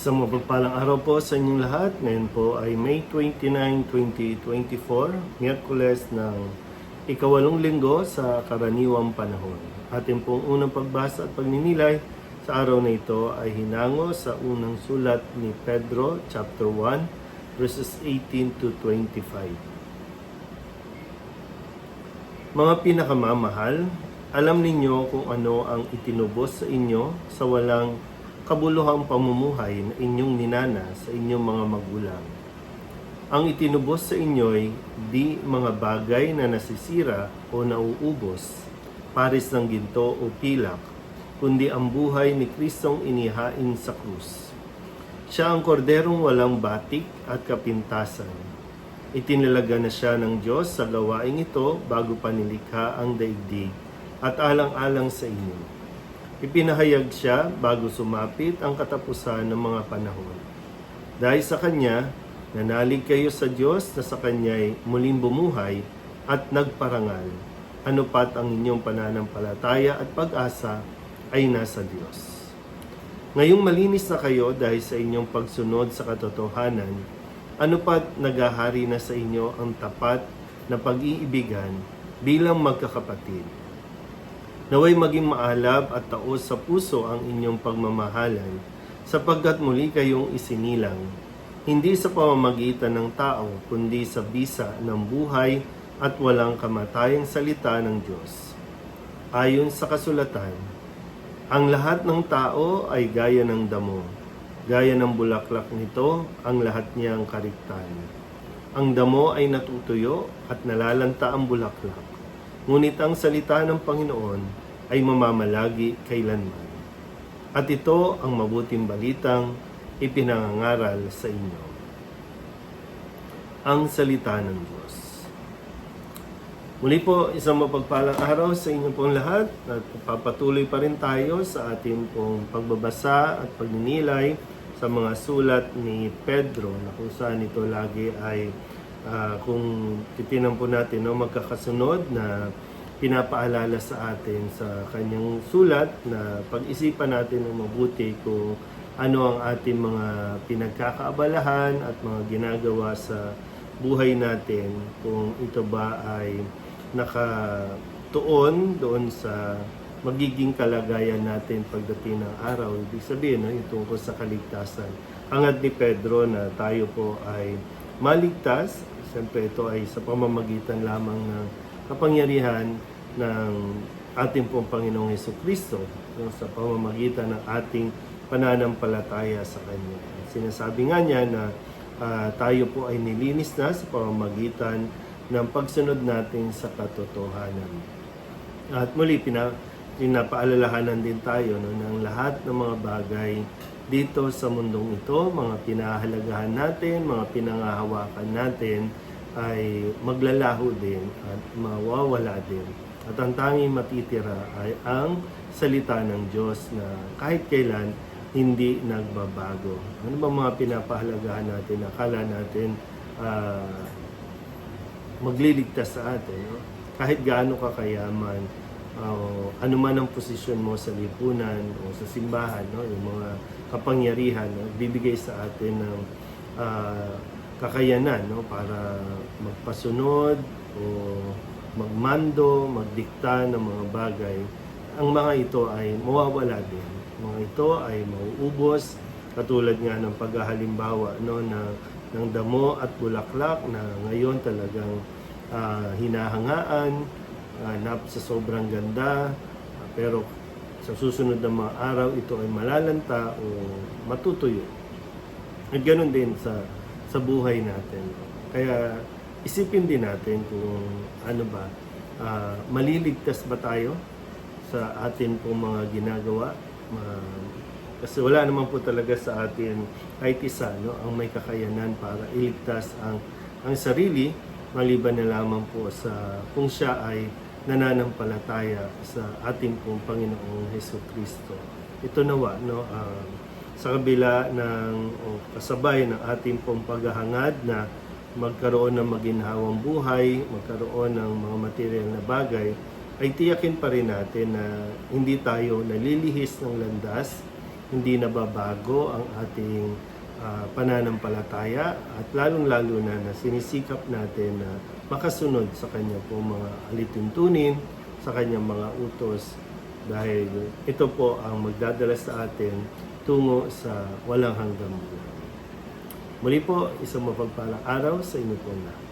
Isang mapagpalang araw po sa inyong lahat. Ngayon po ay May 29, 2024, Miyerkules ng ikawalong linggo sa karaniwang panahon. Ating pong unang pagbasa at pagninilay sa araw na ito ay hinango sa unang sulat ni Pedro, chapter 1, verses 18 to 25. Mga pinakamamahal, alam ninyo kung ano ang itinubos sa inyo sa walang kabuluhang pamumuhay na inyong ninana sa inyong mga magulang. Ang itinubos sa inyo'y di mga bagay na nasisira o nauubos, pares ng ginto o pilak, kundi ang buhay ni Kristong inihain sa krus. Siya ang korderong walang batik at kapintasan. Itinalaga na siya ng Diyos sa gawaing ito bago pa nilikha ang daigdig at alang-alang sa inyo. Ipinahayag siya bago sumapit ang katapusan ng mga panahon. Dahil sa Kanya, nanalig kayo sa Diyos na sa Kanya'y muling bumuhay at nagparangal. Ano pat ang inyong pananampalataya at pag-asa ay nasa Diyos. Ngayong malinis na kayo dahil sa inyong pagsunod sa katotohanan, ano pat nagahari na sa inyo ang tapat na pag-iibigan bilang magkakapatid. Naway maging maalab at taos sa puso ang inyong pagmamahalan sapagkat muli kayong isinilang, hindi sa pamamagitan ng tao, kundi sa bisa ng buhay at walang kamatayang salita ng Diyos. Ayon sa kasulatan, ang lahat ng tao ay gaya ng damo. Gaya ng bulaklak nito, ang lahat niyang kariktan. Ang damo ay natutuyo at nalalanta ang bulaklak. Ngunit ang salita ng Panginoon ay mamamalagi kailanman. At ito ang mabuting balitang ipinangangaral sa inyo. Ang salita ng Diyos. Muli po, isang mapagpalang araw sa inyo pong lahat at papatuloy pa rin tayo sa ating pong pagbabasa at pagninilay sa mga sulat ni Pedro na kung saan ito lagi ay ah, kung titinan po natin no, magkakasunod na pinapaalala sa atin sa kanyang sulat na pag-isipan natin ng mabuti kung ano ang ating mga pinagkakaabalahan at mga ginagawa sa buhay natin kung ito ba ay nakatuon doon sa magiging kalagayan natin pagdating ng araw. Ibig sabihin, no, yung tungkol sa kaligtasan. Hangad ni Pedro na tayo po ay maligtas. Siyempre ito ay sa pamamagitan lamang ng kapangyarihan ng ating pong Panginoong Heso Kristo sa pamamagitan ng ating pananampalataya sa Kanya. Sinasabi nga niya na ah, tayo po ay nilinis na sa pamamagitan ng pagsunod natin sa katotohanan. At muli, pina, pinapaalalahanan din tayo no, ng lahat ng mga bagay dito sa mundong ito, mga pinahalagahan natin, mga pinangahawakan natin, ay maglalaho din at mawawala din. At ang tanging matitira ay ang salita ng Diyos na kahit kailan hindi nagbabago. Ano ba mga pinapahalagahan natin? Akala natin ah, magliligtas sa atin. No? Kahit gaano ka kayaman, uh, ano man ang posisyon mo sa lipunan o sa simbahan, no? yung mga kapangyarihan, no? bibigay sa atin ng ah, kakayanan no? para magpasunod o magmando, magdikta ng mga bagay. Ang mga ito ay mawawala din. Mga ito ay mauubos, katulad nga ng paghahalimbawa no, na ng damo at bulaklak na ngayon talagang ah, hinahangaan ah, nap sa sobrang ganda ah, pero sa susunod na mga araw ito ay malalanta o matutuyo. At ganun din sa sa buhay natin. Kaya isipin din natin kung ano ba ah, maliligtas ba tayo sa atin pong mga ginagawa. Ma- kasi wala naman po talaga sa atin kahit isa no, ang may kakayanan para iligtas ang, ang sarili maliban na lamang po sa kung siya ay nananampalataya sa ating pong Panginoong Heso Kristo. Ito nawa, no, ah, sa kabila ng o kasabay ng ating pong paghahangad na magkaroon ng maginhawang buhay, magkaroon ng mga material na bagay, ay tiyakin pa rin natin na hindi tayo nalilihis ng landas hindi nababago ang ating ah, pananampalataya at lalong-lalo na na sinisikap natin na makasunod sa kanyang po mga alituntunin, sa kanyang mga utos dahil ito po ang magdadala sa atin tungo sa walang hanggang buhay. Muli po, isang mapagpalang araw sa inyo po lahat.